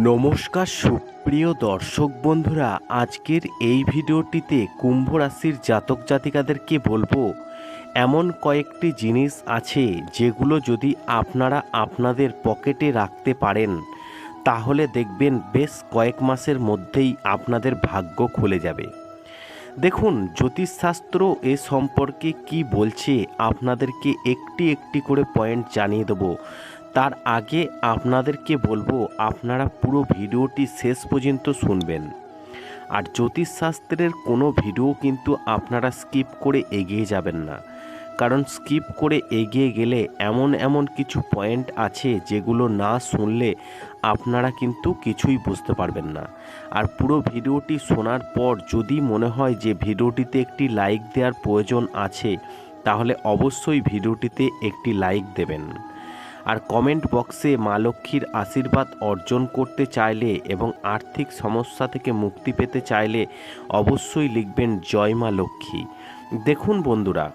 নমস্কার সুপ্রিয় দর্শক বন্ধুরা, আজকের এই ভিডিওটিতে কুম্ভ রাশির জাতক জাতিকাদেরকে বলব, এমন কয়েকটি জিনিস আছে যেগুলো যদি আপনারা আপনাদের পকেটে রাখতে পারেন, তাহলে দেখবেন বেশ কয়েক মাসের মধ্যেই আপনাদের ভাগ্য খুলে যাবে। দেখুন, জ্যোতিষশাস্ত্র এ সম্পর্কে কি বলছে, আপনাদেরকে একটি একটি করে পয়েন্ট জানিয়ে দেবো। তার আগে আপনাদেরকে বলব, আপনারা পুরো ভিডিওটি শেষ পর্যন্ত শুনবেন। আর জ্যোতিষশাস্ত্রের কোনো ভিডিও কিন্তু আপনারা স্কিপ করে এগিয়ে যাবেন না। কারণ স্কিপ করে এগিয়ে গেলে এমন এমন কিছু পয়েন্ট আছে যেগুলো না শুনলে আপনারা কিন্তু কিছুই বুঝতে পারবেন না। আর পুরো ভিডিওটি শোনার পর যদি মনে হয় যে ভিডিওটিতে একটি লাইক দেওয়ার প্রয়োজন আছে, তাহলে অবশ্যই ভিডিওটিতে একটি লাইক দেবেন। আর কমেন্ট বক্সে মা লক্ষ্মীর আশীর্বাদ অর্জন করতে চাইলে এবং আর্থিক সমস্যা থেকে মুক্তি পেতে চাইলে অবশ্যই লিখবেন, জয় মা লক্ষ্মী। দেখুন বন্ধুরা,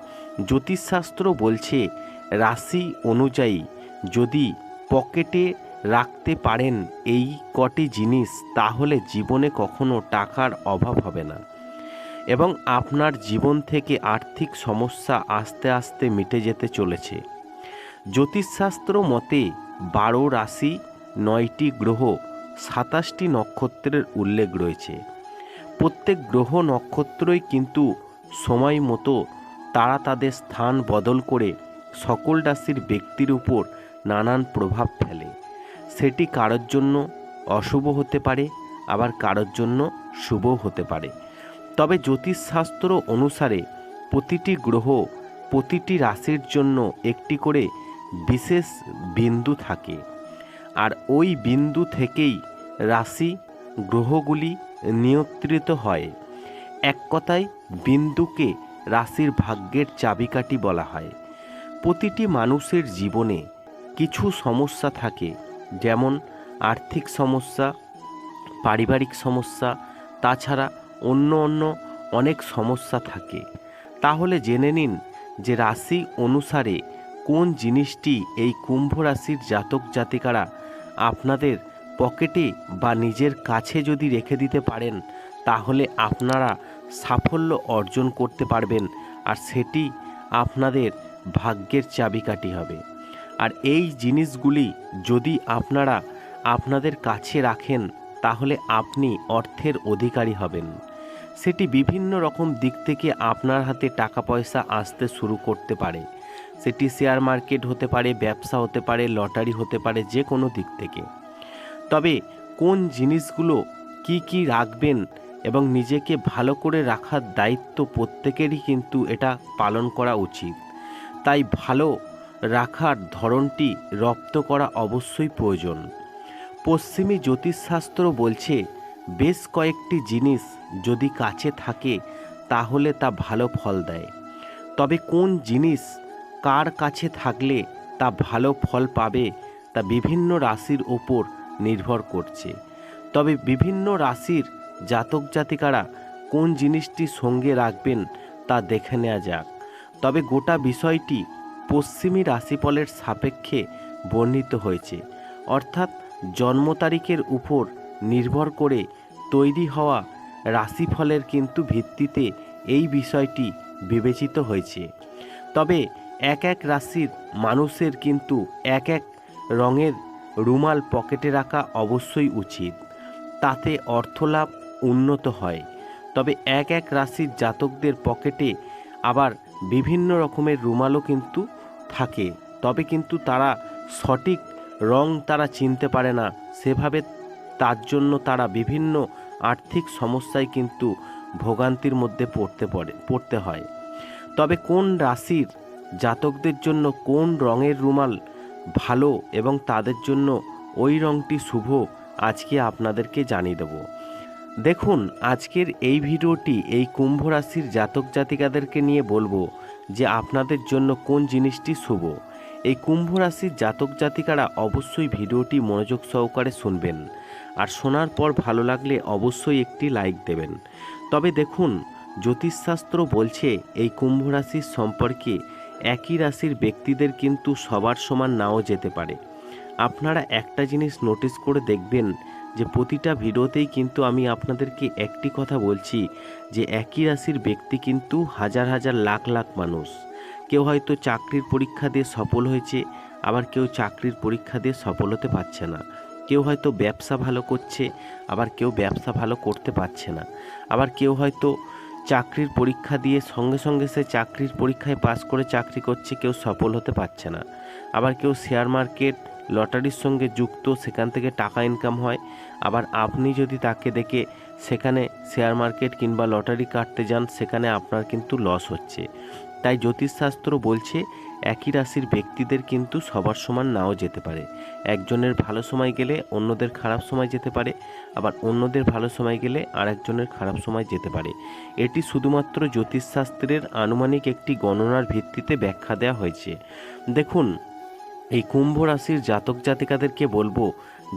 জ্যোতিষশাস্ত্র বলছে, রাশি অনুযায়ী যদি পকেটে রাখতে পারেন এই কটি জিনিস, তাহলে জীবনে কখনো টাকার অভাব হবে না। এবং আপনার জীবন থেকে আর্থিক সমস্যা আস্তে আস্তে মিটে যেতে চলেছে। জ্যোতিষশাস্ত্র মতে বারো রাশি, নয়টি গ্রহ, সাতাশটি নক্ষত্রের উল্লেখ রয়েছে। প্রত্যেক গ্রহ নক্ষত্রই কিন্তু সময় মতো তারা তাদের স্থান বদল করে সকল রাশির ব্যক্তির উপর নানান প্রভাব ফেলে। সেটি কারোর জন্য অশুভ হতে পারে, আবার কারোর জন্য শুভ হতে পারে। তবে জ্যোতিষশাস্ত্র অনুসারে প্রতিটি গ্রহ প্রতিটি রাশির জন্য একটি করে বিশেষ বিন্দু থাকে। আর ওই বিন্দু থেকেই রাশি গ্রহগুলি নিয়ন্ত্রিত হয়। এক কথায়, বিন্দুকে রাশির ভাগ্যের চাবিকাঠি বলা হয়। প্রতিটি মানুষের জীবনে কিছু সমস্যা থাকে, যেমন আর্থিক সমস্যা, পারিবারিক সমস্যা, তাছাড়া অন্য অন্য অনেক সমস্যা থাকে। তাহলে জেনে নিন যে রাশি অনুসারে কোন জিনিসটি এই কুম্ভ রাশির জাতক জাতিকারা আপনাদের পকেটে বা নিজের কাছে যদি রেখে দিতে পারেন, তাহলে আপনারা সাফল্য অর্জন করতে পারবেন আর সেটি আপনাদের ভাগ্যের চাবিকাঠি হবে। আর এই জিনিসগুলি যদি আপনারা আপনাদের কাছে রাখেন, তাহলে আপনি অর্থের অধিকারী হবেন। সেটি বিভিন্ন রকম দিক থেকে আপনার হাতে টাকা পয়সা আসতে শুরু করতে পারে। সেটি শেয়ার মার্কেট হতে পারে, ব্যবসা হতে পারে, লটারি হতে পারে, যে কোনো দিক থেকে। তবে কোন জিনিসগুলো কি কি রাখবেন এবং নিজেকে ভালো করে রাখার দায়িত্ব প্রত্যেকেরই কিন্তু এটা পালন করা উচিত। তাই ভালো রাখার ধরনটি রপ্ত করা অবশ্যই প্রয়োজন। পশ্চিমী জ্যোতিষশাস্ত্র বলছে, বেশ কয়েকটি জিনিস যদি কাছে থাকে, তাহলে তা ভালো ফল দেয়। তবে কোন জিনিস কার কাছে থাকলে তা ভালো ফল পাবে তা বিভিন্ন রাশির ওপর নির্ভর করছে। তবে বিভিন্ন রাশির জাতক জাতিকারা কোন জিনিসটি সঙ্গে রাখবেন তা দেখে নেওয়া যাক। তবে গোটা বিষয়টি পশ্চিমী রাশিফলের সাপেক্ষে বর্ণিত হয়েছে। অর্থাৎ জন্ম তারিখের উপর নির্ভর করে তৈরি হওয়া রাশিফলের কিন্তু ভিত্তিতে এই বিষয়টি বিবেচিত হয়েছে। তবে এক এক রাশির মানুষের কিন্তু এক এক রঙের রুমাল পকেটে রাখা অবশ্যই উচিত। তাতে অর্থলাভ উন্নত হয়। তবে এক এক রাশির জাতকদের পকেটে আবার বিভিন্ন রকমের রুমালও কিন্তু থাকে। তবে কিন্তু তারা সঠিক রং তারা চিনতে পারে না। সেভাবে তার জন্য তারা বিভিন্ন আর্থিক সমস্যায় কিন্তু ভোগান্তির মধ্যে পড়তে পড়ে, পড়তে হয়। তবে কোন রাশির জাতকদের জন্য কোন রঙের রুমাল ভালো এবং তাদের জন্য ওই রঙটি শুভ, আজকে আপনাদেরকে জানিয়ে দেব। দেখুন, আজকের এই ভিডিওটি এই কুম্ভ রাশির জাতক জাতিকাদেরকে নিয়ে বলব যে আপনাদের জন্য কোন জিনিসটি শুভ। এই কুম্ভ রাশির জাতক জাতিকারা অবশ্যই ভিডিওটি মনোযোগ সহকারে শুনবেন আর শোনার পর ভালো লাগলে অবশ্যই একটি লাইক দেবেন। তবে দেখুন, জ্যোতিষশাস্ত্র বলছে এই কুম্ভ রাশির সম্পর্কে একই রাশির ব্যক্তিদের কিন্তু সবার সমান নাও যেতে পারে। আপনারা একটা জিনিস নোটিস করে দেখবেন যে প্রতিটা ভিডিওতেই কিন্তু আমি আপনাদেরকে একটি কথা বলছি যে একই রাশির ব্যক্তি কিন্তু হাজার হাজার লাখ লাখ মানুষ। কেউ হয়তো চাকরির পরীক্ষা দিয়ে সফল হয়েছে, আবার কেউ চাকরির পরীক্ষা দিয়ে সফল হতে পারছে না। কেউ হয়তো ব্যবসা ভালো করছে, আবার কেউ ব্যবসা ভালো করতে পারছে না। আবার কেউ হয়তো চাকরির পরীক্ষা দিয়ে সঙ্গে সঙ্গে সে চাকরির পরীক্ষায় পাস করে চাকরি করছে, কেউ সফল হতে পারছে না। আবার কেউ শেয়ার মার্কেট, লটারির সঙ্গে যুক্ত, সেখান থেকে টাকা ইনকাম হয়। আবার আপনি যদি তাকে দেখে সেখানে শেয়ার মার্কেট কিংবা লটারি কাটতে যান, সেখানে আপনার কিন্তু লস হচ্ছে। তাই জ্যোতিষশাস্ত্র বলছে, একই রাশির ব্যক্তিদের কিন্তু সবার সমান নাও যেতে পারে। একজনের ভালো সময় গেলে অন্যদের খারাপ সময় যেতে পারে, আবার অন্যদের ভালো সময় গেলে আরেকজনের খারাপ সময় যেতে পারে। এটি শুধুমাত্র জ্যোতিষশাস্ত্রের আনুমানিক একটি গণনার ভিত্তিতে ব্যাখ্যা দেওয়া হয়েছে। দেখুন, এই কুম্ভ রাশির জাতক জাতিকাদেরকে বলব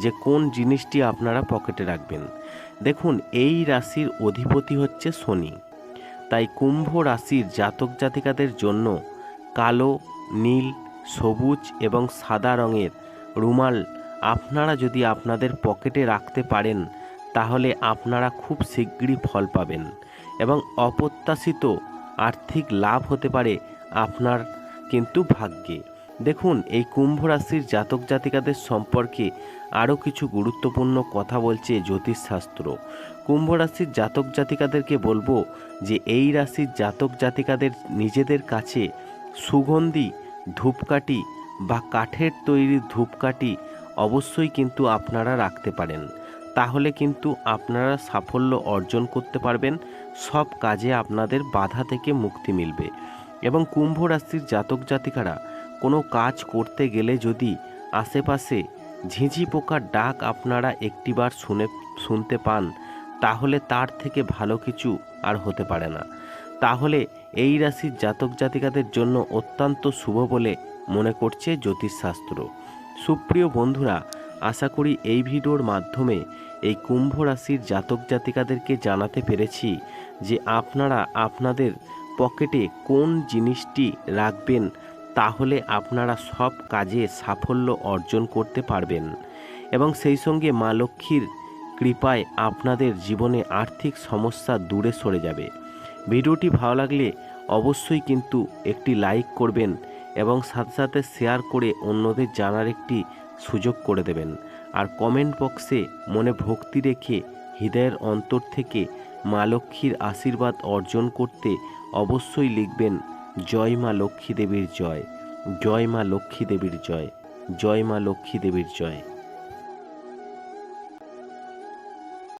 যে কোন জিনিসটি আপনারা পকেটে রাখবেন। দেখুন, এই রাশির অধিপতি হচ্ছে শনি। তাই কুম্ভ রাশির জাতক জাতিকাদের জন্য কালো, নীল, সবুজ এবং সাদা রঙের রুমাল আপনারা যদি আপনাদের পকেটে রাখতে পারেন, তাহলে আপনারা খুব শীঘ্রই ফল পাবেন এবং অপ্রত্যাশিত আর্থিক লাভ হতে পারে আপনার কিন্তু ভাগ্যে। দেখুন, এই কুম্ভ রাশির জাতক জাতিকাদের সম্পর্কে আরও কিছু গুরুত্বপূর্ণ কথা বলছে জ্যোতিষশাস্ত্র। কুম্ভ রাশির জাতক জাতিকাদেরকে বলব যে, এই রাশির জাতক জাতিকাদের নিজেদের কাছে সুগন্ধি, ধূপকাঠি বা কাঠের তৈরি ধূপকাঠি অবশ্যই কিন্তু আপনারা রাখতে পারেন। তাহলে কিন্তু আপনারা সাফল্য অর্জন করতে পারবেন, সব কাজে আপনাদের বাধা থেকে মুক্তি মিলবে। এবং কুম্ভ রাশির জাতক জাতিকারা কোনো কাজ করতে গেলে যদি আশেপাশে ঝিঁঝি পোকার ডাক আপনারা একটিবার শুনে, শুনতে পান, তাহলে তার থেকে ভালো কিছু আর হতে পারে না। তাহলে এই রাশির জাতক জাতিকাদের জন্য অত্যন্ত শুভ বলে মনে করছে জ্যোতিষশাস্ত্র। সুপ্রিয় বন্ধুরা, আশা করি এই ভিডিওর মাধ্যমে এই কুম্ভ রাশির জাতক জাতিকাদেরকে জানাতে পেরেছি যে আপনারা আপনাদের পকেটে কোন জিনিসটি রাখবেন তাহলে আপনারা সব কাজে সাফল্য অর্জন করতে পারবেন। এবং সেই সঙ্গে মা লক্ষ্মীর কৃপায় আপনাদের জীবনে আর্থিক সমস্যা দূরে সরে যাবে। ভিডিওটি ভালো লাগলে অবশ্যই কিন্তু একটি লাইক করবেন এবং সাথে সাথে শেয়ার করে অন্যদের জানার একটি সুযোগ করে দেবেন। আর কমেন্ট বক্সে মনে ভক্তি রেখে হৃদয়ের অন্তর থেকে মা লক্ষ্মীর আশীর্বাদ অর্জন করতে অবশ্যই লিখবেন জয় মা লক্ষ্মী দেবীর জয় জয় মা লক্ষ্মী দেবীর জয় জয় মা লক্ষ্মী দেবীর জয়।